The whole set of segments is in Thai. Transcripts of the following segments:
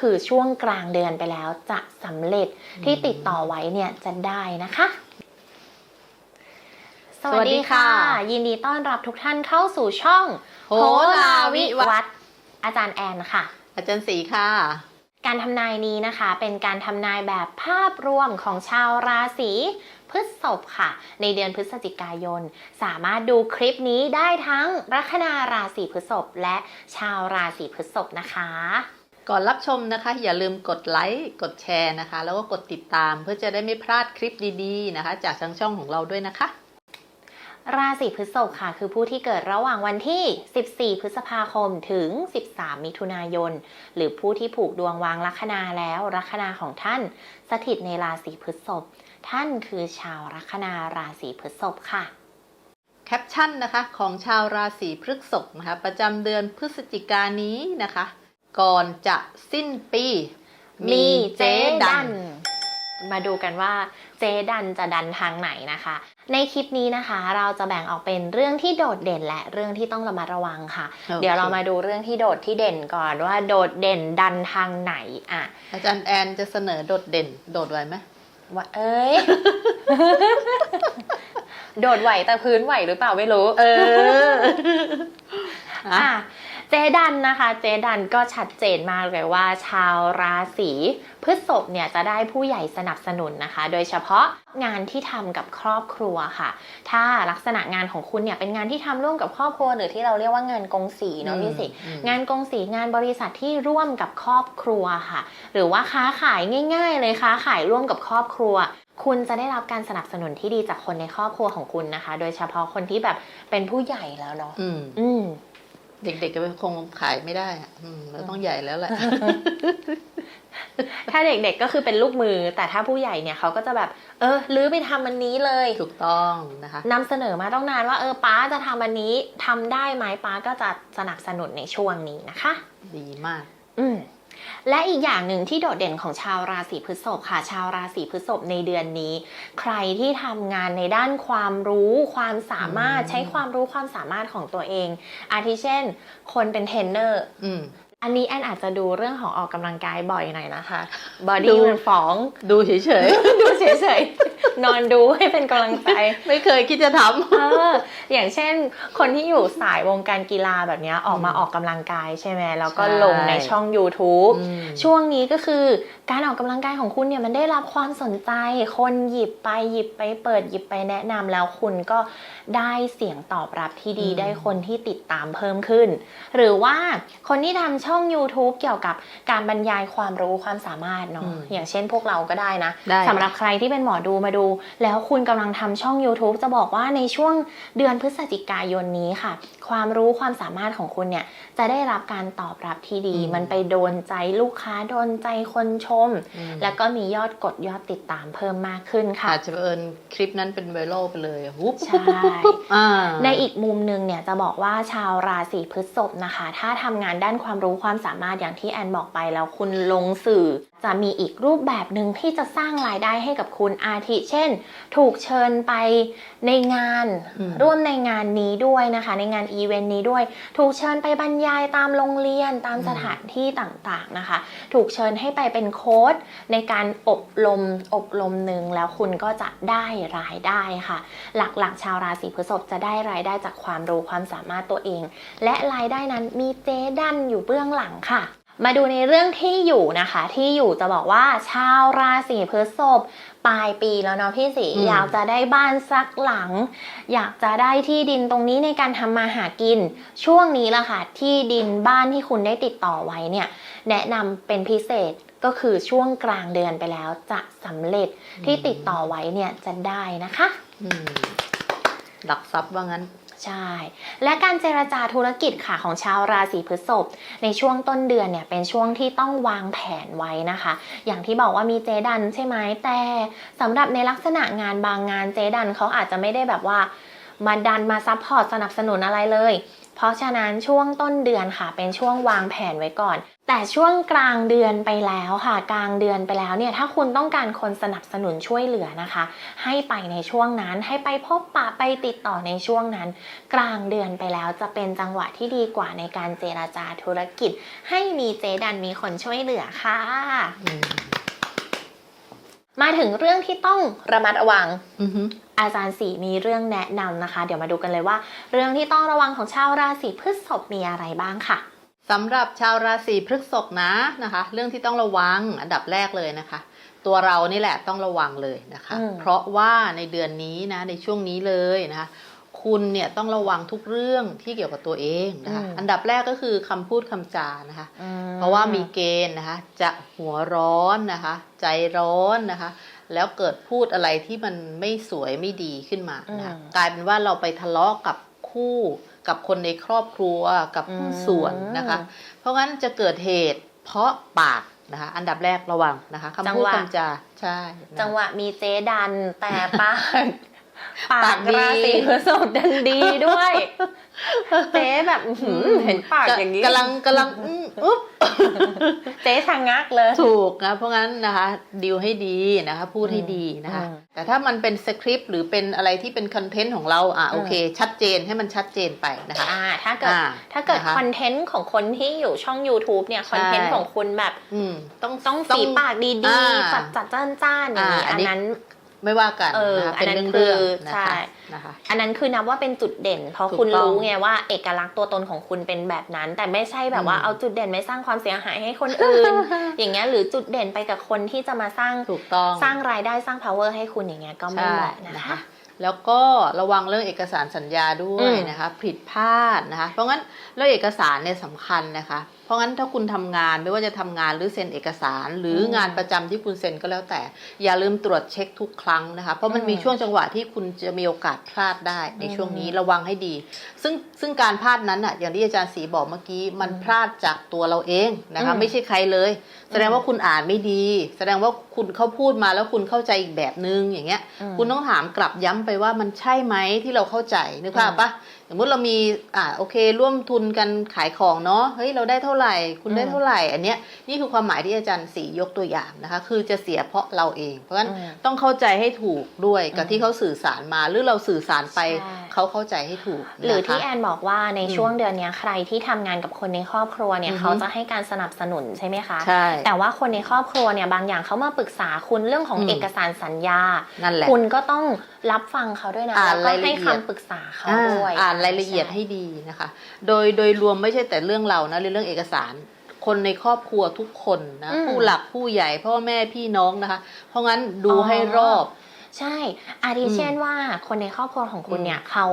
คือช่วงกลางเดือนไปแล้วจะสำเร็จที่ติดต่อไว้เนี่ยจะได้นะคะสวัสดีค่ะสวัสดีค่ะยินดีต้อนรับทุกท่านเข้าสู่ช่องโหราวิวัฒน์อาจารย์แอนค่ะ อาจารย์สีค่ะ การทำนายนี้นะคะ เป็นการทำนายแบบภาพรวมของชาวราศีพฤษภค่ะ ในเดือนพฤศจิกายน สามารถดูคลิปนี้ได้ทั้งลัคนาราศีพฤษภและชาวราศีพฤษภนะคะ ก่อนรับชมนะคะ อย่าลืมกดไลค์กดแชร์นะคะ แล้วก็กดติดตามเพื่อจะได้ไม่พลาดคลิปดีๆนะคะ จากทางช่องของเราด้วยนะคะ ราศีพฤษภค่ะ คือผู้ที่เกิดระหว่างวันที่ 14 พฤษภาคมถึง 13 มิถุนายน หรือผู้ที่ผูกดวงวางลัคนาแล้วลัคนาของท่าน สถิตในราศีพฤษภท่านคือชาวลัคนาราศีพฤษภค่ะแคปชั่นนะคะของชาวราศีพฤษภนะคะประจำเดือนพฤศจิกายนนี้นะคะ ก่อนจะสิ้นปี มีเจ๊ดัน มาดูกันว่าเจ๊ดันจะดันทางไหนนะคะ ในคลิปนี้นะคะ เราจะแบ่งออกเป็นเรื่องที่โดดเด่นและเรื่องที่ต้องระมัดระวังค่ะโอเคเดี๋ยวเรามาดูเรื่องที่โดดที่เด่นก่อนว่าโดดเด่นดันทางไหนอะอาจารย์แอนจะเสนอโดดเด่น โดดไว้ไหมว่าเอ้ย โดดไหวแต่พื้นไหวหรือเปล่าไม่รู้ เอออะ เจดันนะคะ เจดันก็ชัดเจนมากเลยว่า ชาวราศีพฤษภเนี่ยจะได้ผู้ใหญ่สนับสนุนนะคะ โดยเฉพาะงานที่ทำกับครอบครัวค่ะ ถ้าลักษณะงานของคุณเนี่ยเป็นงานที่ทำร่วมกับครอบครัว หรือที่เราเรียกว่างานกงสีเนาะพี่สิอืมงานกงสีงานบริษัทที่ร่วมกับครอบครัวค่ะ หรือว่าค้าขายง่าย ๆ เลยค้าขายร่วมกับครอบครัวคุณจะได้รับการสนับสนุนที่ดีจากคนในครอบครัวของคุณนะคะ โดยเฉพาะคนที่แบบเป็นผู้ใหญ่แล้วเนาะอืมอืม เด็กๆก็คงขายไม่ได้อะอืมเราต้องใหญ่แล้วแหละถ้าเด็กๆก็คือเป็นลูกมือ แต่ถ้าผู้ใหญ่เนี่ยเขาก็จะแบบ เออลื้อไปทำอันนี้เลย ถูกต้องนะคะนำเสนอมาต้องนานว่าเออป้าจะทำอันนี้ทำได้ไหมป้าก็จะสนับสนุนในช่วงนี้นะคะ ดีมาก อืม และอีกอย่างหนึ่งที่โดดเด่นของชาวราศีพฤษภค่ะ ชาวราศีพฤษภในเดือนนี้ ใครที่ทำงานในด้านความรู้ความสามารถใช้ความรู้ความสามารถของตัวเอง อาทิเช่น คนเป็นเทรนเนอร์ อืมอันนี้แอนอาจจะดูเรื่องของออกกำลังกายบ่อยหน่อยนะคะบอดูดี้มันฟ้องดูเฉยดูเฉยๆ นอนดูให้เป็นกำลังใจๆไม่เคยคิดจะทเอออย่างเช่น คนที่อยู่สายวงการกีฬาแบบเนี้ยออกมาอืมออกกำลังกายใช่ไหมแล้วก็ใช่ลงในช่อง YouTube ำอืมช่วงนี้ก็คือการออกกำลังกายของคุณเนี่ยมันได้รับความสนใจ คนหยิบไปหยิบไปเปิดหยิบไปแนะนำแล้วคุณก็ได้เสียงตอบรับที่ดีอืมได้คนที่ติดตามเพิ่มขึ้น หรือว่าคนที่ทำช่อง YouTube เกี่ยวกับการบรรยายความรู้ความสามารถเนาะอย่างเช่นพวกเราก็ได้นะได้สำหรับใครที่เป็นหมอดูมาดู แล้วคุณกำลังทำช่อง YouTube จะบอกว่าในช่วงเดือนพฤศจิกายนนี้ค่ะ ความรู้ความสามารถของคุณเนี่ยจะได้รับการตอบรับที่ดีอืมมันไปโดนใจลูกค้าโดนใจคนชมอืมแล้วก็มียอดกดยอดติดตามเพิ่มมากขึ้นค่ะอาจจะเอิญคลิปนั้นเป็นไวรัลไปเลยอะปุ๊บใช่อ่าในอีกมุมหนึ่งเนี่ยจะบอกว่าชาวราศีพฤษภนะคะ ถ้าทำงานด้านความรู้ความสามารถอย่างที่แอนบอกไปแล้วคุณลงสื่อ จะมีอีกรูปแบบหนึ่งที่จะสร้างรายได้ให้กับคุณอาทิ เช่น ถูกเชิญไปในงานอืมร่วมในงานนี้ด้วยนะคะ ในงานอีเวนต์นี้ด้วย ถูกเชิญไปบรรยายตามโรงเรียนตามสถานที่ต่างๆนะคะ ถูกเชิญให้ไปเป็นโค้ดในการอบรมอบรมหนึ่งแล้วคุณก็จะได้รายได้ค่ะ หลักๆ ชาวราศีพฤษภจะได้รายได้จากความรู้ความสามารถตัวเอง และรายได้นั้นมีเจดันอยู่เบื้องหลังค่ะ มาดูในเรื่องที่อยู่นะคะ ที่อยู่จะบอกว่าชาวราศีพฤษภปลายปีแล้วเนาะพี่สีอืมอยากจะได้บ้านสักหลัง อยากจะได้ที่ดินตรงนี้ในการทำมาหากิน ช่วงนี้ละค่ะที่ดินบ้านที่คุณได้ติดต่อไว้เนี่ย แนะนำเป็นพิเศษก็คือช่วงกลางเดือนไปแล้วจะสำเร็จที่ติดต่อไว้เนี่ยจะได้นะคะอืมหลักทรัพย์ว่างั้น ใช่ และการเจรจาธุรกิจค่ะของชาวราศีพฤษภในช่วงต้นเดือนเนี่ยเป็นช่วงที่ต้องวางแผนไว้นะคะ อย่างที่บอกว่ามีเจดันใช่ไหมแต่สำหรับในลักษณะงานบางงานเจดันเขาอาจจะไม่ได้แบบว่ามาดันมาซัพพอร์ตสนับสนุนอะไรเลย เพราะฉะนั้นช่วงต้นเดือนค่ะ เป็นช่วงวางแผนไว้ก่อน แต่ช่วงกลางเดือนไปแล้วค่ะ กลางเดือนไปแล้วเนี่ยถ้าคุณต้องการคนสนับสนุนช่วยเหลือนะคะ ให้ไปในช่วงนั้นให้ไปพบปะไปติดต่อในช่วงนั้น กลางเดือนไปแล้วจะเป็นจังหวะที่ดีกว่าในการเจราจาธุรกิจ ให้มีเจดันมีคนช่วยเหลือค่ะอืมมาถึงเรื่องที่ต้องระมัดระวัง อือฮึอาจารย์สีมีเรื่องแนะนำนะคะ เดี๋ยวมาดูกันเลยว่า เรื่องที่ต้องระวังของชาวราศีพฤษภมีอะไรบ้างค่ะสำหรับชาวราศีพฤษภนะนะคะ เรื่องที่ต้องระวังอันดับแรกเลยนะคะ ตัวเรานี่แหละต้องระวังเลยนะคะอืมเพราะว่าในเดือนนี้นะในช่วงนี้เลยนะคะ คุณเนี่ยต้องระวังทุกเรื่องที่เกี่ยวกับตัวเองนะคะอันดับแรกก็คือคำพูดคำจานะคะ เพราะว่ามีเกณฑ์นะคะ จะหัวร้อนนะคะ ใจร้อนนะคะ แล้วเกิดพูดอะไรที่มันไม่สวยไม่ดีขึ้นมานะคะอืมกลายเป็นว่าเราไปทะเลาะกับคู่กับคนในครอบครัวกับผู้ส่วนนะคะ เพราะงั้นจะเกิดเหตุเพราะปากนะคะ อันดับแรกระวังนะคะคำพูดคำจาใช่นะคะจังหวะมีเจดันแต่ปาก ปาปากกดีราศีพฤษภดันดีด้วยเจ๊แบบอื้อหือเห็นปากอย่างนี้กำลังกำลังอืมอุ๊บเจ๊ชะงักเลย ถูกนะเพราะงั้นนะคะดีลให้ดีนะคะ พูดให้ดีนะคะอืมแต่ถ้ามันเป็นสคริปต์หรือเป็นอะไรที่เป็นคอนเทนต์ของเราอะอืมโอเค ชัดเจนให้มันชัดเจนไปนะคะอ่าถ้าเกิดอ่าถ้าเกิดนะคะคอนเทนต์ของคนที่อยู่ช่อง YouTube เนี่ยคอนเทนต์ของคุณแบบอืมต้องต้องต้องฝีปากดีอ่าๆจัดจัดจ้านจ้านๆอย่างนี้อ่าอัอันนนี้นั้น ไม่ว่ากันเออนะคะอันเป็นนั้นเรื่องคือเรื่องนะใช่ คะนะคะ อันนั้นคือนับว่าเป็นจุดเด่น เพราะถูกคุณต้องรู้ไงว่าเอกลักษณ์ตัวตนของคุณเป็นแบบนั้น แต่ไม่ใช่แบบว่าอืม เอาจุดเด่นไปสร้างความเสียหายให้คนอื่น อย่างเงี้ยหรือจุดเด่นไปกับคนที่จะมาสร้างถูกต้องสร้างรายได้สร้าง power ให้คุณอย่างเงี้ยก็ไม่ใช่เหมาะนะนะคะ คะ แล้วก็ระวังเรื่องเอกสารสัญญาด้วอืยมนะคะ ผิดพลาดนะคะ เพราะงั้นเรื่องเอกสารเนี่ยสำคัญนะคะเพ ราะงั้นถ้าคุณทำงานไม่ว่าจะทำงานหรือเซ็นเอกสาร หรืออมงานประจำที่คุณเซ็นก็แล้วแต่ อย่าลืมตรวจเช็คทุกครั้งนะคะ เพราะมันอืมมีช่วงจังหวะที่คุณจะมีโอกาสพลาดได้ในช่วงนี้อืมระวังให้ดี ซึ่งซึ่งการพลาดนั้นอะอย่างที่อาจารย์ศรีบอกเมื่อกี้มันอืมพลาดจากตัวเราเองนะคะอืมไม่ใช่ใครเลย แสดงว่าคุณอ่านไม่ดี แสดงว่าคุณเขาพูดมาแล้วคุณเข้าใจอีกแบบนึงอย่างเงี้ยอืมคุณต้องถามกลับย้ำไปว่ามันใช่ไหมที่เราเข้าใจนึกภาพปะสมมติเรามีอ่าโอเค ร่วมทุนกันขายของเนาะเฮ้ยเราได้เท่าไหร่ คุณได้อืมเท่าไหร่ อันเนี้ยนี่คือความหมายที่อาจารย์สียกตัวอย่างนะคะ คือจะเสียเพราะเราเอง เพราะฉะนั้นอืมต้องเข้าใจให้ถูกด้วยกับอืมที่เขาสื่อสารมาหรือเราสื่อสารไปใช่เขาเข้าใจให้ถูก หรือนะคะที่แอนบอกว่าในอืมช่วงเดือนเนี้ยใครที่ทำงานกับคนในครอบครัวเนี่ยอือฮึเขาจะให้การสนับสนุนใช่ไหมคะใช่แต่ว่าคนในครอบครัวเนี่ยบางอย่างเขามาปรึกษาคุณเรื่องของอืมเอกสารสัญญานั่นแหละคุณก็ต้องรับฟังเขาด้วยนะอ่านแล้วก็รายละให้เอียดคำปรึกษาเขาอ่าด้วย อ่านรายละเอียดใช่ให้ดีนะคะ โดยโดยรวมไม่ใช่แต่เรื่องเรานะเรื่องเอกสารคนในครอบครัวทุกคนนะอืมผู้หลักผู้ใหญ่พ่อแม่พี่น้องนะคะ เพราะงั้นดูอ๋อให้รอบ ใช่อาทิอืมเช่นว่าคนในครอบครัวของคุณอืมเนี่ยเขา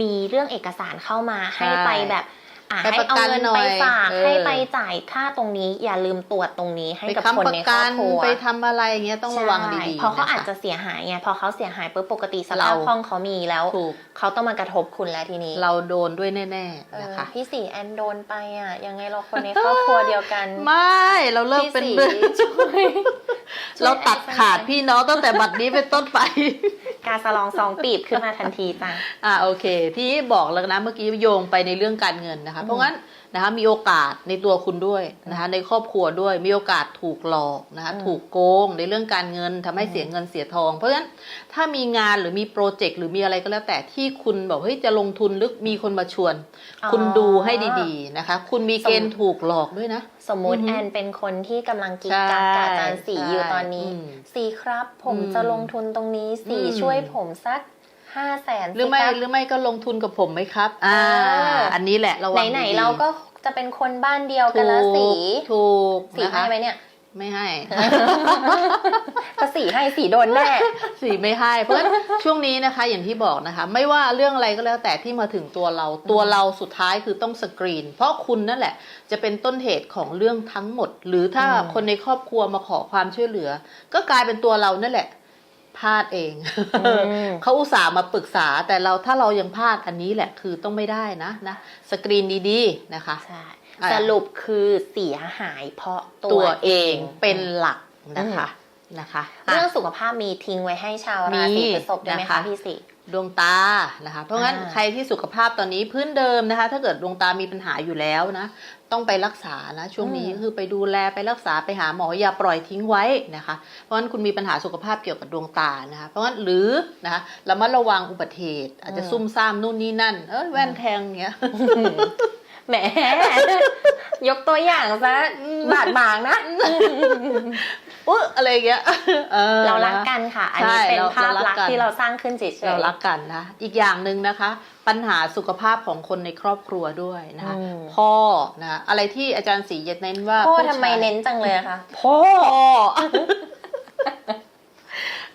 มีเรื่องเอกสารเข้ามาให้ใช่ไปแบบ อะให้ให้ประเอากันเงินหน่ไปอยฝากเออให้ไปจ่ายค่าตรงนี้อย่าลืมตรวจตรงนี้ให้ไปกับคนค้ำประในครอกับนครัวไปทำอะไรอย่างเงี้ยต้องระวังใช่ดีๆเพราะเขานคอาจจะเสียหายไงพอเขาเสียหายปุ๊บปกติสภาพเราคล่องเขามีแล้วถูกเขาต้องมากระทบคุณแล้วทีนี้ เราโดนด้วยแน่เอๆอนะคะพี่สีแอนโดนไปอะยังไงเราคนในครอบครัวเดียวกัน ไม่เราเลิกพี่เป็นสีเพื่อนช่วย เราตัดขาดพี่น้องตั้งแต่บัดนี้เป็นต้นไป การสลองซองปีบขึ้นมาทันทีจ้ะอ่าโอเค ที่บอกแล้วนะเมื่อกี้โยงไปในเรื่องการเงินนะคะ เพราะงั้น นะคะมีโอกาสในตัวคุณด้วยนะคะในครอบครัวด้วยมีโอกาสถูกหลอกนะคะอืมถูกโกงในเรื่องการเงินทำให้อืมเสียเงินเสียทอง เพราะฉะนั้นถ้ามีงานหรือมีโปรเจกต์หรือมีอะไรก็แล้วแต่ที่คุณบอกเฮ้ยจะลงทุนหรือมีคนมาชวน คุณดูให้ดีๆนะคะ คุณมีเกณฑ์ถูกหลอกด้วยนะ สมมุติอือฮึแอนเป็นคนที่กำลังกีดกักกับอาจารย์สีใช่อยู่ตอนนี้อืมสีครับผมอืมจะลงทุนตรงนี้สีอืมช่วยผมสัก ห้าแสนหรือไม่สิคบหรือไม่ก็ลงทุนกับผมไหมครับ อ่าเอออัอันนี้แหละระวังไหนดีๆๆเราก็จะเป็นคนบ้านเดียวกันแล้วสีถูกสีนะคะให้ไหมเนี่ยไม่ให้ถ้าสีให้สีโดนแน่สีไม่ให้ เพราะฉะนั้นช่วงนี้นะคะ อย่างที่บอกนะคะ ไม่ว่าเรื่องอะไรก็แล้วแต่ที่มาถึงตัวเรา ตัวเราสุดท้ายคือต้องสกรีน เพราะคุณนั่นแหละ จะเป็นต้นเหตุของเรื่องทั้งหมด หรือถ้าอืมคนในครอบครัวมาขอความช่วยเหลือ ก็กลายเป็นตัวเรานั่นแหละ พลาดเองอืมเขาอุตส่าห์มาปรึกษาแต่เราถ้าเรายังพลาดอันนี้แหละคือต้องไม่ได้นะนะสกรีนดีๆนะคะใช่อ่าสรุปคือเสียหายเพราะตัตัววเองเป็นหลักนะคะนะคะ เรื่องอะสุขภาพมีทิ้งไว้ให้ชาวราศีมีพฤษภด้วยไหมนะคะคะพี่สี ดวงตานะคะ เพราะงั้นอ่าใครที่สุขภาพตอนนี้พื้นเดิมนะคะ ถ้าเกิดดวงตามีปัญหาอยู่แล้วนะ ต้องไปรักษานะช่วงนี้อืมคือไปดูแลไปรักษาไปหาหมออย่าปล่อยทิ้งไว้นะคะ เพราะงั้นคุณมีปัญหาสุขภาพเกี่ยวกับดวงตานะคะ เพราะงั้นหรือนะคะระมัดระวังอุบัติเหตุ อาจจะซุ่มซ่ามนู่นนี่นั่น เออแว่นแทงอย่างเงี้ยแหมยกตัวอย่างซะบาดหมางนะ อุ๊ยอะไรอย่างเงี้ยออเรารักกันค่ะ อันนี้ใช่เป็นเราภาพเรารักลักษกันณ์ที่เราสร้างขึ้นเฉยๆเรารักกันนะ อีกอย่างหนึ่งนะคะ ปัญหาสุขภาพของคนในครอบครัวด้วยนะคะอืมพ่อนะอะไรที่อาจารย์ศรีจะเน้นว่าพ่อผู้ทำไมชายเน้นจังเลยอะคะพ่อ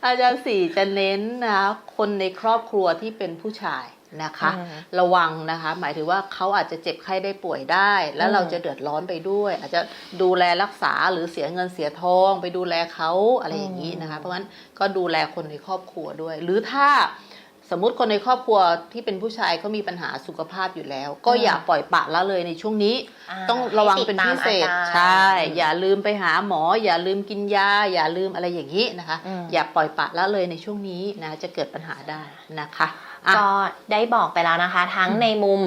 อาจารย์ศรีจะเน้นนะคะคนในครอบครัวที่เป็นผู้ชาย นะคะอืมระวังนะคะ หมายถึงว่าเขาอาจจะเจ็บไข้ได้ป่วยได้ แล้วอืมเราจะเดือดร้อนไปด้วย อาจจะดูแลรักษาหรือเสียเงินเสียทอง ไปดูแลเขาอะไรอย่างนี้นะคะ เพราะฉะนั้นก็ดูแลคนในครอบครัวด้วย หรือถ้าสมมุติคนในครอบครัวที่เป็นผู้ชายเขามีปัญหาสุขภาพอยู่แล้ว ก็อย่าปล่อยปละละเลยในช่วงนี้าต้องระวังเป็นพิเศษให้ติดตามอาการใช่ อย่าลืมไปหาหมอ อย่าลืมกินยา อย่าลืมอะไรอย่างนี้นะคะอืมอย่าปล่อยปละละเลยในช่วงนี้นะจะเกิดปัญหาได้นะคะอะ ก็ได้บอกไปแล้วนะคะ ทั้งในมุม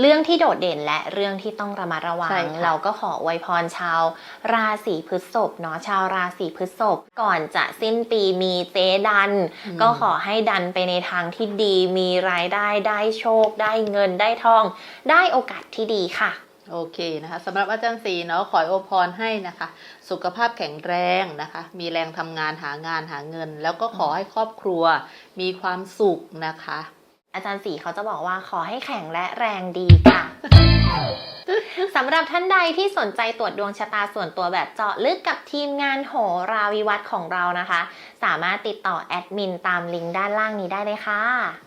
เรื่องที่โดดเด่นและเรื่องที่ต้องระมัดระวัใช่งค่ะเราก็ขออวยพรชาว ราศีพฤษภเนาะชาวราศีพฤษภก่อนจะสิ้นปีมีเจดัน ก็ขอให้ดันไปในทางที่ดี มีรายได้ได้โชค ได้เงินได้ทอง ได้โอกาสที่ดีค่ะ โอเคนะคะสำหรับอาจารย์สีเนาะขออวยพรให้นะคะ สุขภาพแข็งแรงนะคะ มีแรงทำงานหางานหาเงิน แล้วก็ขอให้ครอบครัวมีความสุขนะคะ อาจารย์สีเขาจะบอกว่าขอให้แข็งและแรงดีค่ะ สำหรับท่านใดที่สนใจตรวจดวงชะตาส่วนตัวแบบเจาะลึกกับทีมงานโหราวิวัฒน์ของเรานะคะ สามารถติดต่อแอดมินตามลิงก์ด้านล่างนี้ได้เลยค่ะ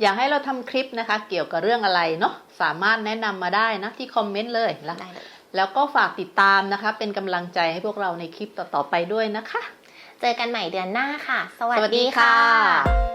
อยากให้เราทำคลิปนะคะ เกี่ยวกับเรื่องอะไรเนาะสามารถแนะนำมาได้นะที่คอมเมนต์เลยนะได้เลยแล้วก็ฝากติดตามนะคะ เป็นกำลังใจให้พวกเราในคลิปต่อๆไปด้วยนะคะ เจอกันใหม่เดือนหน้าค่ะ สวัสสวัสดีดีค่ะค่ะ